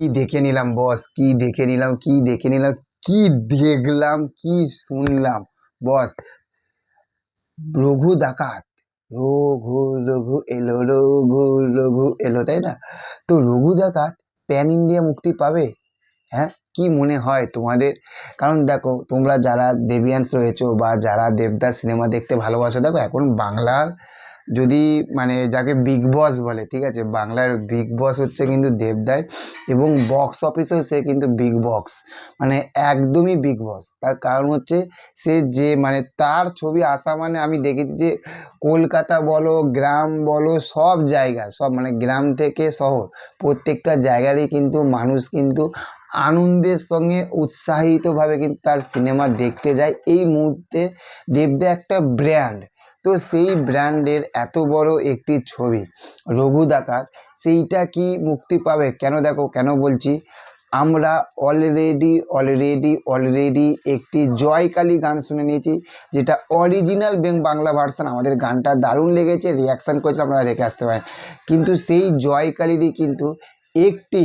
কি দেখে নিলাম বস কি দেখে নিলাম, কি দেখে নিলাম, কি দেখলাম, কি শুনলাম বস রঘু ডাকাত। রঘু রঘু এলো, রঘু রঘু এলো, তাই না? তো রঘু ডাকাত প্যান ইন্ডিয়া মুক্তি পাবে? হ্যাঁ? কি মনে হয় তোমাদের? কারণ দেখো, তোমরা যারা দেবিয়ান্স রয়েছো বা যারা দেবদাস সিনেমা দেখতে ভালোবাসো, দেখো এখন বাংলার যদি মানে যাকে বিগ বস বলে, ঠিক আছে? বাংলার বিগ বস হচ্ছে কিন্তু দেবদাস এবং বক্স অফিসেও সে কিন্তু বিগ বক্স মানে একদমই বিগ বস তার কারণ হচ্ছে সে যে মানে তার ছবি আসা মানে আমি দেখেছি যে কলকাতা বলো, গ্রাম বলো, সব জায়গা, সব মানে গ্রাম থেকে শহর, প্রত্যেকটা জায়গারই কিন্তু মানুষ কিন্তু আনন্দের সঙ্গে উৎসাহিতভাবে কিন্তু তার সিনেমা দেখতে যায়। এই মুহূর্তে দেবদা একটা ব্র্যান্ড তো সেই ব্র্যান্ডের এত বড় একটি ছবি, রঘু ডাকাত, সেইটা কি মুক্তি পাবে? কেন দেখো, কেন বলছি? আমরা অলরেডি অলরেডি অলরেডি একটি জয়কালী গান শুনে নিয়েছি, যেটা অরিজিনাল বেং বাংলা ভার্সান আমাদের গানটা দারুণ লেগেছে রিয়াকশান করেছিলাম আপনারা দেখে আসতে পারেন। কিন্তু সেই জয়কালীরই কিন্তু একটি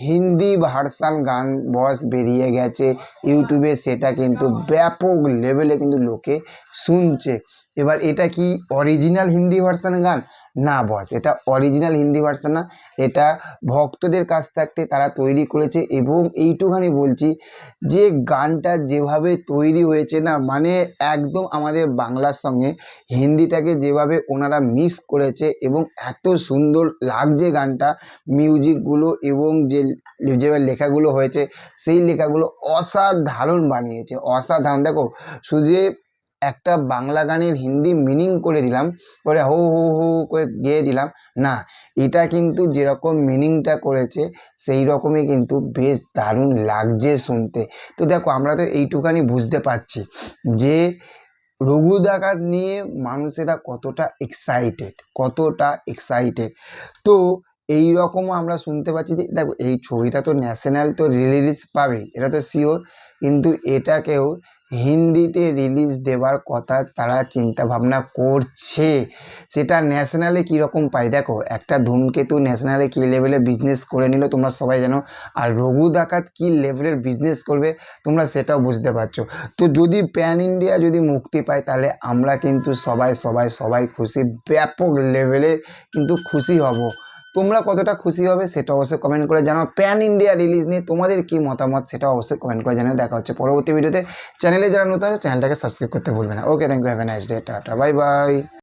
হিন্দি ভার্সান গান বস বেরিয়ে গেছে। ইউটিউবে সেটা কিন্তু ব্যাপক লেভেলে কিন্তু লোকে শুনছে। এবার এটা কি অরিজিনাল হিন্দি ভার্সান গান? না বস এটা অরিজিনাল হিন্দি ভার্সান না, এটা ভক্তদের কাছ থাকতে তারা তৈরি করেছে এবং এইটুখানি বলছি যে গানটা যেভাবে তৈরি হয়েছে না মানে একদম আমাদের বাংলার সঙ্গে হিন্দিটাকে যেভাবে ওনারা মিস করেছে এবং এত সুন্দর লাগছে গানটা মিউজিকগুলো এবং যে যেভাবে লেখাগুলো হয়েছে, সেই লেখাগুলো অসাধারণ বানিয়েছে, অসাধারণ। দেখো, শুধু একটা বাংলা গানের হিন্দি মিনিং করে দিলাম করে হো হো হো করে গেয়ে দিলাম, না, এটা কিন্তু যেরকম মিনিংটা করেছে, সেই রকমই কিন্তু বেশ দারুণ লাগছে শুনতে। তো দেখো, আমরা তো এইটুখানি বুঝতে পারছি যে রঘু ডাকাত নিয়ে মানুষেরা কতটা এক্সাইটেড কতটা এক্সাইটেড তো এই রকমও আমরা শুনতে পাচ্ছি যে, দেখো, এই ছবিটা তো ন্যাশনাল তো রিলিজ পাবে এটা তো শিওর কিন্তু এটাকেও হিন্দিতে রিলিজ দেওয়ার কথা তারা চিন্তা ভাবনা করছে। সেটা ন্যাশনালে কীরকম পাই দেখো, একটা ধূমকেতু ন্যাশনালে কী লেভেলে বিজনেস করে নিল তোমরা সবাই জানো, আর রঘু ডাকাত কী লেভেলের বিজনেস করবে তোমরা সেটাও বুঝতে পারছ। তো যদি প্যান ইন্ডিয়া যদি মুক্তি পায়, তাহলে আমরা কিন্তু সবাই সবাই সবাই খুশি, ব্যাপক লেভেলে কিন্তু খুশি হব। তোমরা কতটা খুশি হবে সেটা অবশ্যই কমেন্ট করে জানাও। প্যান ইন্ডিয়া রিলিজ নিয়ে তোমাদের কি মতামত সেটা অবশ্যই কমেন্ট করে জানাও। দেখা হচ্ছে পরবর্তী ভিডিওতে চ্যানেলে যারা নতুন আছে চ্যানেলটাকে সাবস্ক্রাইব করতে ভুলবে না। Okay thank you have a nice day tata bye bye